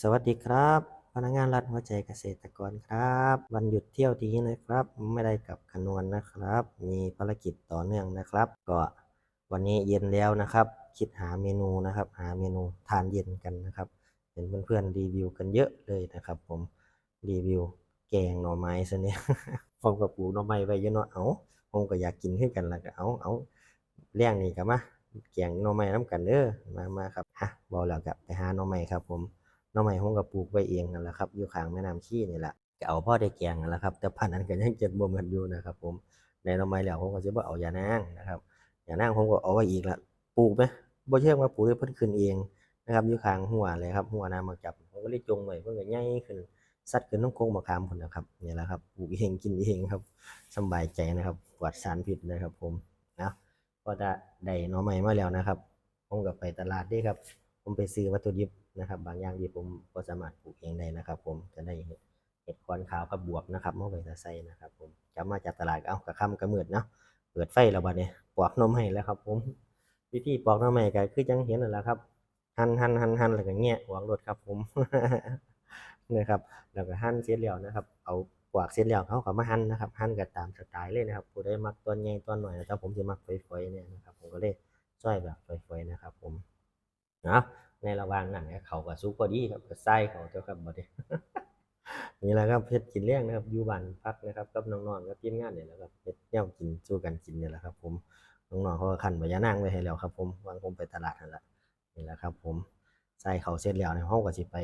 สวัสดีครับ พนักงานรัฐหัวใจเกษตรกรครับ วันหยุดเที่ยวนี้นะครับ ไม่ได้กลับขนวนนะครับ มีภารกิจต่อเนื่องนะครับ ก็วันนี้เย็นแล้วนะครับ คิดหาเมนูนะครับ หาเมนูทานเย็นกันนะครับ เห็นเพื่อนๆรีวิวกันเยอะเลยนะครับ ผมรีวิวแกงหน่อไม้ซะเนี่ยผมกับปูหน่อไม้ไว้เยอะเนาะเอาผมก็อยากกินขึ้นกันแล้วก็เอาเอาเลี้ยงนี่กับมาแกงหน่อไม้น้ำกันเด้อมามาครับฮะบอกแล้วกับไปหาหน่อไม้ครับผม น่อไม้ผมก็ปลูกไว้เองนั่นแหละครับอยู่ข้างแม่น้ำชี้นี่แหละก็เอาพ่อได้แกงนั่นแหละครับแต่พันนั้นก็ยังเจ็ดบ่เหมือนอยู่นะครับผมในน่อไม้แล้วผมก็สิบ่เอายานางนะครับยานางผมก็เอาไว้อีกละปลูกไหมบ่เชื่อว่าปลูกได้เพิ่นขึ้นเองนะครับอยู่ข้างหัวเลยครับหัวน้ำมาจับผมก็เลยจงไว้เพิ่นก็ใหญ่ขึ้นสัดขึ้นน้องโคงมะขามพุ่นนะครับนี่แหละครับปลูกเองกินเองครับสบายใจนะครับปลอดสารพิษนะครับ ผมนะก็ได้ได้น่อไม้มาแล้วนะครับผมก็ไปตลาดด้ครับ ผมไปซื้อวัตถุดิบ นะครับ บางอย่างที่ผมก็สามารถปลูกเองได้นะครับ ผมจะได้เห็ดคอนขาวกับบวบนะครับมาไปใส่นะครับ ผมจะมาจากตลาดเอากระค่ำกระมืดเนาะเปิดไฟแล้วบัดนี้ปอกนมให้แล้วครับ ผม วิธีปอกนมให้ก็คือจังเห็นนั่นแหละครับหั่นหั่นหั่นหั่นแล้วก็แงะหวางรถครับผมนะครับแล้วก็หั่นเสร็จแล้วนะครับ เอาปอกเสร็จแล้วเขาก็มาหั่นนะครับหั่นก็ตามสไตล์เลยนะครับผู้ใดมักตัวใหญ่ตัวหน่อยแต่ผมจะมักฝอยๆเนี่ยนะครับ ผมก็เลยซอยแบบฝอยๆนะครับ ผมนะ ในระหว่างนั้นเนี่ยเขาก็สุกพอดีครับก็ใส่เขาเจ้าครับบัดนี้นี่แหละครับเฮ็ดกินเลี้ยงนะครับอยู่บ้านพักนะครับกับน้องๆกับทีมงานเนี่ยแหละครับเฮ็ดแนวกินสู้กันกินเนี่ยแหละครับ ผมน้องๆเขาก็คั่นใบยะนางไว้ให้แล้วครับ ผมวางผมไปตลาดนั่นแหละนี่แหละครับ ผมใส่เขาเสร็จแล้วเนี่ยเฮาก็สิไป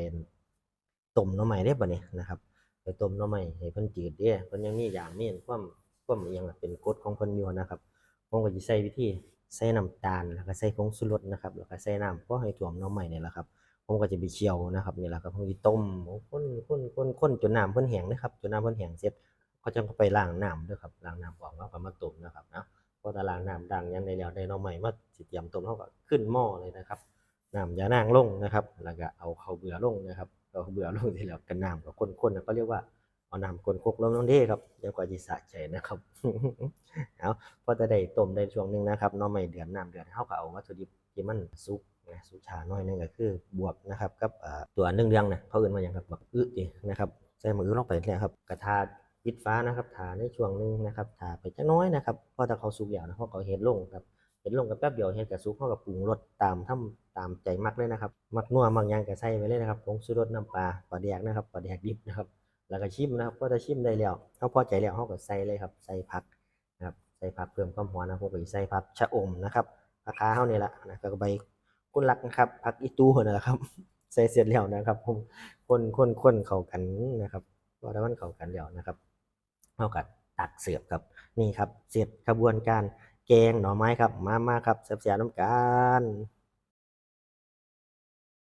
ต้มหน่อไม้เด้บัดนี้นะครับ ไปต้มหน่อไม้ให้เพิ่นจืดเด้เพิ่นยังมีอย่างมีความความอิหยังเป็นกฎของเพิ่นอยู่นะครับผมก็สิใช้วิธี ใส่น้ำตาลแล้วก็ใส่ผงชูรสนะครับแล้วก็ใส่น้ำพอให้ท่วมหน่อไม้นี่แหละครับผมก็จะไปเคี่ยวนะครับนี่แหละครับผมสิต้มคนคนคนคนจนน้ำเพิ่นแห้งนะครับจนน้ำเพิ่นแห้งเสร็จเขาจะไปล้างน้ำด้วยครับล้างน้ำออกแล้วก็มาต้มนะครับนะพอตาล้างน้ำดังยังได้แล้วได้หน่อไม้มาสิเตรียมต้มเขาก็ขึ้นหม้อเลยนะครับน้ำยานางลงนะครับ แล้วก็เอาข้าวเบื่อลงนะครับเอาข้าวเบื่อลงที่แล้วกันน้ำก็ข้นๆนะก็เรียกว่า เอาน้ำข้นคกลงนั่นเด้ครับเดี๋ยวกว่าจะสะใจนะครับเอาพอจะได้ต้มได้ช่วงหนึงนะครับน่องไม้เดือดน้ำเดือดเข้าก็เอาวัตถุดิบที่มันสุกนะสุกชาหน่อยนึงก็คือบวบนะครับกับตัวเรื่องนะเขาเอื่นมาอย่างครับบักอึนี่นะครับใส่มือลงไปเลยครับกระทาปิดฟ้านะครับทาในช่วงหนึงนะครับทาไปจักน้อยนะครับพอถ้าเขาสุกแล้วนะเขาก็เอาเห็ดลงครับเห็ดลงกับแป๊บเดียวเห็ดกับสุกเขากับปรุงรสตามทำตามใจมักเลยนะครับ มักนัวมักยังก็ใส่ไปเลยนะครับผงชูรสน้ำปลาปลาแดกนะครับปลาแดกดิบนะครับ แล้วก็ชิมนะครับพอจะชิมได้แล้วเขาพอใจแล้วเขาก็ใส่เลยครับ ใส่ผักนะครับใส่ผักเพิ่มความหอมนะผมก็สิใส่ผักชะอมนะครับผักคาเฮานี่แหละนะก็ใบกุนลักนะครับผักอีตูนั่นแหละครับ ใส่เสร็จแล้วนะครับผมคนคนคนเข้ากันนะครับพอได้มันเข้ากันแล้วนะครับเท่ากับตักเสิร์ฟครับนี่ครับ เสร็จกระบวนการแกงหน่อไม้ครับมามาครับเสิร์ฟเสียน้ำกัน